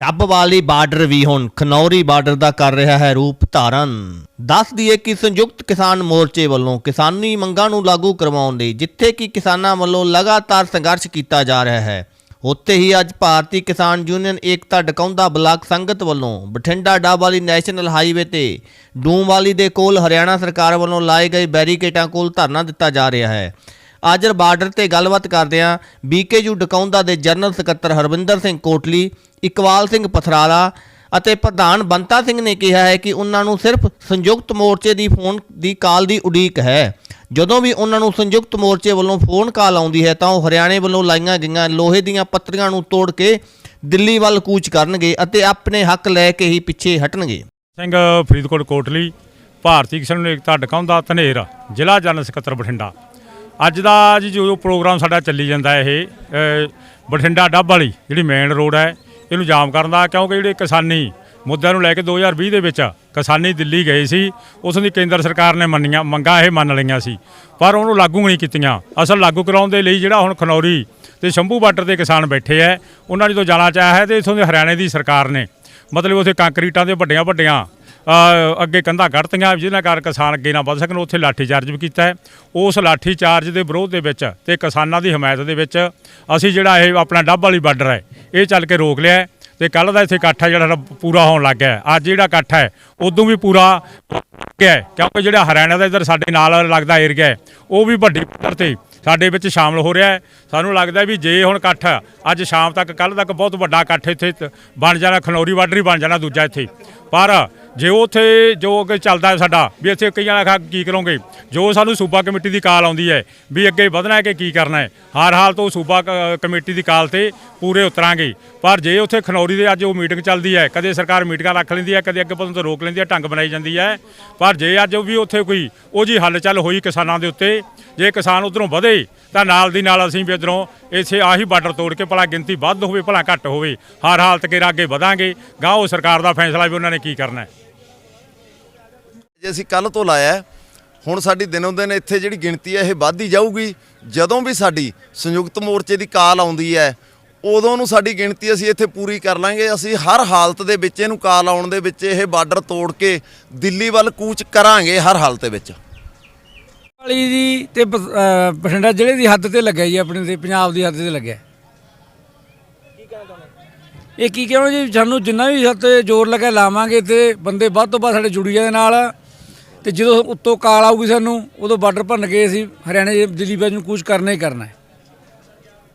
Tub ਵਾਲੀ border ਵੀ ਹੁਣ Khanauri border ਦਾ ਕਰ ਰਿਹਾ ਹੈ ਰੂਪ ਧਾਰਨ। ਦੱਸ ਦਈਏ ਕਿ ਸੰਯੁਕਤ ਕਿਸਾਨ ਮੋਰਚੇ ਵੱਲੋਂ ਕਿਸਾਨੀ ਮੰਗਾਂ ਨੂੰ ਲਾਗੂ ਕਰਵਾਉਣ ਲਈ ਜਿੱਥੇ ਕਿ ਕਿਸਾਨਾਂ ਵੱਲੋਂ ਲਗਾਤਾਰ ਸੰਘਰਸ਼ ਕੀਤਾ ਜਾ ਰਿਹਾ ਹੈ, ਉੱਥੇ ਹੀ ਅੱਜ ਭਾਰਤੀ ਕਿਸਾਨ ਯੂਨੀਅਨ ਏਕਤਾ ਡਕਾਉਂਦਾ ਬਲਾਕ ਸੰਗਤ ਵੱਲੋਂ ਬਠਿੰਡਾ ਡਾਬਾਲੀ ਨੈਸ਼ਨਲ ਹਾਈਵੇ ਤੇ ਡੂਮਵਾਲੀ ਦੇ ਕੋਲ ਹਰਿਆਣਾ ਸਰਕਾਰ ਵੱਲੋਂ ਲਾਏ ਗਏ ਬੈਰੀਕੇਟਾਂ ਕੋਲ ਧਰਨਾ ਦਿੱਤਾ ਜਾ ਰਿਹਾ ਹੈ। ਅੱਜ ਬਾਰਡਰ ਤੇ ਗੱਲਬਾਤ ਕਰਦਿਆਂ ਬੀਕੇਯੂ ਡਕਾਉਂਦਾ ਦੇ ਜਨਰਲ ਸਕੱਤਰ ਹਰਵਿੰਦਰ ਸਿੰਘ ਕੋਟਲੀ ਇਕਵਾਲ ਸਿੰਘ ਪਥਰਾਲਾ ਅਤੇ ਪ੍ਰਧਾਨ ਬੰਤਾ ਸਿੰਘ ਨੇ ਕਿਹਾ ਹੈ ਕਿ ਉਹਨਾਂ ਨੂੰ ਸਿਰਫ ਸੰਯੁਕਤ ਮੋਰਚੇ ਦੀ ਫੋਨ ਦੀ ਕਾਲ ਦੀ ਉਡੀਕ ਹੈ। ਜਦੋਂ ਵੀ ਉਹਨਾਂ ਨੂੰ ਸੰਯੁਕਤ ਮੋਰਚੇ ਵੱਲੋਂ ਫੋਨ ਕਾਲ ਆਉਂਦੀ ਹੈ ਤਾਂ ਉਹ ਹਰਿਆਣੇ ਵੱਲੋਂ ਲਾਈਆਂ ਗਈਆਂ ਲੋਹੇ ਦੀਆਂ ਪੱਤਰੀਆਂ ਨੂੰ ਤੋੜ ਕੇ ਦਿੱਲੀ ਵੱਲ ਕੂਚ ਕਰਨਗੇ ਅਤੇ ਆਪਣੇ ਹੱਕ ਲੈ ਕੇ ਹੀ ਪਿੱਛੇ ਹਟਣਗੇ। ਸਿੰਘ ਫਰੀਦਕੋਟ ਕੋਟਲੀ, ਭਾਰਤੀ ਕਿਸਾਨ ਏਕਤਾ ਡਕਾਉਂਦਾ ਧਨੇਰ, ਜ਼ਿਲ੍ਹਾ ਜਨਰਲ ਸਕੱਤਰ ਬਠਿੰਡਾ। ਅੱਜ ਦਾ ਜੀ ਜੋ ਪ੍ਰੋਗਰਾਮ ਸਾਡਾ ਚੱਲੀ ਜਾਂਦਾ ਇਹ ਬਠਿੰਡਾ ਡੱਬ ਵਾਲੀ ਜਿਹੜੀ ਮੇਨ ਰੋਡ ਹੈ, ਇਹਨੂੰ ਜਾਮ ਕਰਨ ਦਾ ਕਿਉਂਕਿ ਜਿਹੜੇ ਕਿਸਾਨੀ ਮੁੱਦਿਆਂ ਨੂੰ ਲੈ ਕੇ 2020 ਦੇ ਵਿੱਚ ਕਿਸਾਨੀ ਦਿੱਲੀ ਗਏ ਸੀ, ਉਸ ਦੀ ਕੇਂਦਰ ਸਰਕਾਰ ਨੇ ਮੰਨੀਆਂ, ਮੰਗਾਂ ਇਹ ਮੰਨ ਲਈਆਂ ਸੀ। ਪਰ ਉਹਨੂੰ ਲਾਗੂ ਨਹੀਂ ਕੀਤੀਆਂ। ਅਸਲ ਲਾਗੂ ਕਰਾਉਣ ਦੇ ਲਈ ਜਿਹੜਾ ਹੁਣ ਖਨੌਰੀ ਤੇ ਸ਼ੰਭੂ ਬਾਰਡਰ ਦੇ ਕਿਸਾਨ ਬੈਠੇ ਐ ਉਹਨਾਂ ਨੇ ਜਦੋਂ ਜਾਣਾ ਚਾਹਿਆ ਹੈ ਤੇ ਇਥੋਂ ਦੇ ਹਰਿਆਣੇ ਦੀ ਸਰਕਾਰ ਨੇ। ਮਤਲਬ ਉੱਥੇ ਕੰਕਰੀਟਾਂ ਦੇ ਵੱਡੀਆਂ ਵੱਡੀਆਂ ਅੱਗੇ ਕੰਧਾਂ ਕੱਢਤੀਆਂ ਜਿਹਨਾਂ ਕਾਰਨ ਕਿਸਾਨ ਅੱਗੇ ਨਾ ਵੱਧ ਸਕਣ, ਉੱਥੇ ਲਾਠੀ ਚਾਰਜ ਵੀ ਕੀਤਾ ਹੈ। ਉਸ ਲਾਠੀ ਚਾਰਜ ਦੇ ਵਿਰੋਧ ਦੇ ਵਿੱਚ ਤੇ ਕਿਸਾਨਾਂ ਦੀ ਹਮਾਇਤ ਦੇ ਵਿੱਚ ਅਸੀਂ ਜਿਹੜਾ ਇਹ ਆਪਣਾ ਡੱਬ ਵਾਲੀ ਬਾਰਡਰ ਹੈ, ਇਹ ਚੱਲ ਕੇ ਰੋਕ ਲਿਆ ਹੈ ਤੇ ਕੱਲ ਦਾ ਇੱਥੇ ਇਕੱਠ ਹੈ ਜਿਹੜਾ ਸਾਡਾ ਪੂਰਾ ਹੋਣ ਲੱਗ ਗਿਆ ਅੱਜ ਜਿਹੜਾ ਇਕੱਠ ਹੈ, ਉਦੋਂ ਵੀ ਪੂਰਾ ਗਿਆ ਕਿਉਂਕਿ ਜਿਹੜਾ ਹਰਿਆਣਾ ਦਾ ਇੱਧਰ ਸਾਡੇ ਨਾਲ ਲੱਗਦਾ ਏਰੀਆ ਉਹ ਵੀ ਵੱਡੀ ਪੱਧਰ ਤੇ ਸਾਡੇ ਵਿੱਚ ਸ਼ਾਮਲ ਹੋ ਰਿਹਾ ਹੈ। ਸਾਨੂੰ ਲੱਗਦਾ ਵੀ ਜੇ ਹੁਣ ਇਕੱਠ ਅੱਜ ਸ਼ਾਮ ਤੱਕ ਕੱਲ ਤੱਕ ਬਹੁਤ ਵੱਡਾ ਇਕੱਠ ਇੱਥੇ ਤ- ਬਣ ਜਾਣਾ, ਖਨੌਰੀ ਬਾਰਡਰ ਹੀ ਬਣ ਜਾਣਾ ਦੂਜਾ ਇੱਥੇ। ਪਰ ਜੇ ਉੱਥੇ ਜੋ ਅੱਗੇ ਚੱਲਦਾ ਸਾਡਾ, ਵੀ ਇੱਥੇ ਕਈਆਂ ਨੇ ਆਖਿਆ ਕੀ ਕਰੋਗੇ? ਜੋ ਸਾਨੂੰ ਸੂਬਾ ਕਮੇਟੀ ਦੀ ਕਾਲ ਆਉਂਦੀ ਹੈ, ਵੀ ਅੱਗੇ ਵਧਣਾ ਹੈ ਕਿ ਕੀ ਕਰਨਾ ਹੈ? ਹਰ ਹਾਲ ਤੋਂ ਸੂਬਾ ਕ- ਕਮੇਟੀ ਦੀ ਕਾਲ ਤੇ ਪੂਰੇ ਉਤਰਾਂਗੇ। ਪਰ ਜੇ ਉੱਥੇ ਖਨੌਰੀ ਦੇ ਅੱਜ ਉਹ ਮੀਟਿੰਗ ਚੱਲਦੀ ਹੈ, ਕਦੇ ਸਰਕਾਰ ਮੀਟਿੰਗਾਂ ਰੱਖ ਲੈਂਦੀ ਹੈ, ਕਦੇ ਅੱਗੇ ਪਤਨ ਤੋਂ ਰੋਕ ਲੈਂਦੀ ਹੈ, ਢੰਗ ਬਣਾਈ ਜਾਂਦੀ ਹੈ। ਪਰ ਜੇ ਅੱਜ ਉਹ ਵੀ ਉੱਥੇ ਕੋਈ ਉਹ ਜੀ ਹੱਲਚਲ ਹੋਈ ਕਿਸਾਨਾਂ ਦੇ ਉੱਤੇ, ਜੇ ਕਿਸਾਨ ਉਧਰੋਂ ਵਧੇ, ਤਾਂ ਨਾਲ ਦੀ ਨਾਲ ਅਸੀਂ ਵੀ ਇੱਧਰੋਂ ਇਸੇ ਆਹੀ ਬਾਰਡਰ ਤੋੜ ਕੇ ਭਲਾ ਗਿਣਤੀ ਵੱਧ ਹੋਵੇ, ਭਲਾ ਘੱਟ ਹੋਵੇ। ਹਰ ਹਾਲਤ ਕੇ ਅੱਗੇ ਵਧਾਂਗੇ। ਗਾਂ ਉਹ ਸਰਕਾਰ ਦਾ ਫੈਸਲਾ ਵੀ ਉਹਨਾਂ ਨੇ ਕੀ ਕਰਨਾ ਹੈ। ਜੇ ਅਸੀਂ ਕੱਲ ਤੋਂ ਲਾਇਆ ਹੁਣ ਸਾਡੀ ਦਿਨੋਂ ਦਿਨ ਇੱਥੇ ਜਿਹੜੀ ਗਿਣਤੀ ਹੈ ਇਹ ਵੱਧਦੀ ਜਾਊਗੀ। ਜਦੋਂ ਵੀ ਸਾਡੀ ਸੰਯੁਕਤ ਮੋਰਚੇ ਦੀ ਕਾਲ ਆਉਂਦੀ ਹੈ ਉਦੋਂ ਨੂੰ ਸਾਡੀ ਗਿਣਤੀ ਅਸੀਂ ਇੱਥੇ ਪੂਰੀ ਕਰ ਲਾਂਗੇ। ਅਸੀਂ ਹਰ ਹਾਲਤ ਦੇ ਵਿੱਚ ਇਹਨੂੰ ਕਾਲ ਆਉਣ ਦੇ ਵਿੱਚ ਇਹ ਬਾਰਡਰ ਤੋੜ ਕੇ ਦਿੱਲੀ ਵੱਲ ਕੂਚ ਕਰਾਂਗੇ ਹਰ ਹਾਲਤ ਦੇ ਵਿੱਚ। ਵਾਲੀ ਦੀ ਤੇ ਅਹ ਬਠਿੰਡਾ ਜ਼ਿਲ੍ਹੇ ਦੀ ਹੱਦ ਤੇ ਲੱਗਿਆ ਜੀ ਆਪਣੇ ਤੇ ਪੰਜਾਬ ਦੀ ਹੱਦ ਤੇ ਲੱਗਿਆ। ਇਹ ਕੀ ਕਹਿਣਾ ਜੀ ਸਾਨੂੰ ਜਿੰਨਾ ਵੀ ਸਾਡੇ ਜ਼ੋਰ ਲੱਗਾ ਲਾਵਾਂਗੇ ਤੇ ਬੰਦੇ ਵੱਧ ਤੋਂ ਵੱਧ ਸਾਡੇ ਜੁੜੀਆਂ ਦੇ ਨਾਲ। ਤੇ ਜਦੋਂ ਉੱਤੋਂ ਕਾਲ ਆਊਗੀ ਸਾਨੂੰ, ਉਦੋਂ ਬਾਰਡਰ ਭੰਨ ਕੇ ਅਸੀਂ, ਹਰਿਆਣੇ ਦਿੱਲੀ ਵੱਲ ਨੂੰ ਕੁਝ ਕਰਨਾ ਹੀ ਕਰਨਾ ਹੈ।